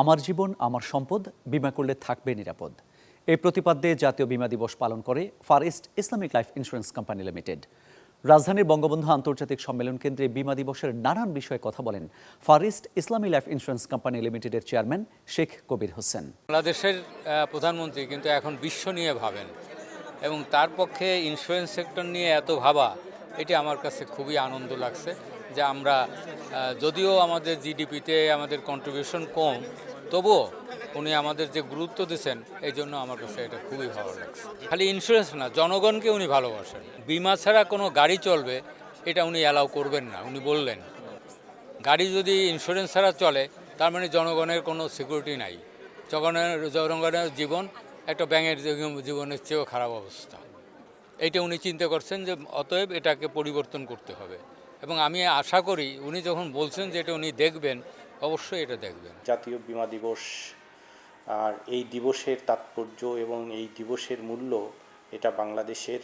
আমার জীবন, আমার সম্পদ, বিমা করলে থাকবে নিরাপদ। এই প্রতিপাদ্যে জাতীয় বিমা দিবস পালন করে far east Islamic life insurance company limited. রাজধানীর বঙ্গবন্ধু আন্তর্জাতিক সম্মেলন কেন্দ্রে বিমা দিবসের নানান বিষয়ে কথা বলেন ফার ইস্ট ইসলামী লাইফ ইন্স্যুরেন্স কোম্পানি লিমিটেডের চেয়ারম্যান শেখ কবির হোসেন। বাংলাদেশের প্রধানমন্ত্রী কিন্তু এখন বিশ্ব নিয়ে ভাবেন এবং তার পক্ষে ইন্স্যুরেন্স সেক্টর নিয়ে এত ভাবা এটি আমার কাছে খুবই আনন্দ লাগছে যে আমরা যদিও আমাদের জিডিপিতে আমাদের কন্ট্রিবিউশন কম, তবুও উনি আমাদের যে গুরুত্ব দিচ্ছেন এই জন্য আমার কাছে এটা খুবই ভালো লাগছে। খালি ইন্স্যুরেন্স না, জনগণকে উনি ভালোবাসেন। বিমা ছাড়া কোনো গাড়ি চলবে, এটা উনি অ্যালাউ করবেন না, উনি বললেন। গাড়ি যদি ইন্স্যুরেন্স ছাড়া চলে, তার মানে জনগণের কোনো সিকিউরিটি নাই। জনগণের জনগণের জীবন একটা ব্যাঙের জীবনের চেয়েও খারাপ অবস্থা। এইটা উনি চিন্তা করছেন যে অতএব এটাকে পরিবর্তন করতে হবে। এবং আমি আশা করি উনি যখন বলছেন যে এটা উনি দেখবেন, অবশ্যই এটা দেখবেন। জাতীয় বিমা দিবস আর এই দিবসের তাৎপর্য এবং এই দিবসের মূল্য এটা বাংলাদেশের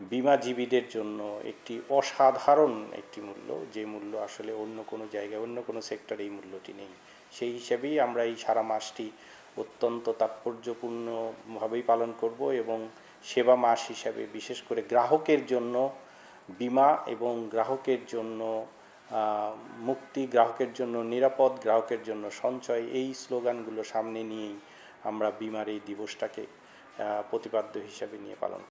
বিমাজীবীদের জন্য একটি অসাধারণ একটি মূল্য। যে মূল্য আসলে অন্য কোনো জায়গায়, অন্য কোনো সেক্টরে এই মূল্যটি নেই। সেই হিসেবেই আমরা এই সারা মাসটি অত্যন্ত তাৎপর্যপূর্ণভাবেই পালন করব এবং সেবা মাস হিসাবে, বিশেষ করে গ্রাহকের জন্য বিমা এবং গ্রাহকের জন্য মুক্তি, গ্রাহকের জন্য নিরাপদ, গ্রাহকের জন্য সঞ্চয়, এই স্লোগানগুলো সামনে নিয়েই আমরা বিমার এই দিবসটাকে প্রতিপাদ্য হিসাবে নিয়ে পালন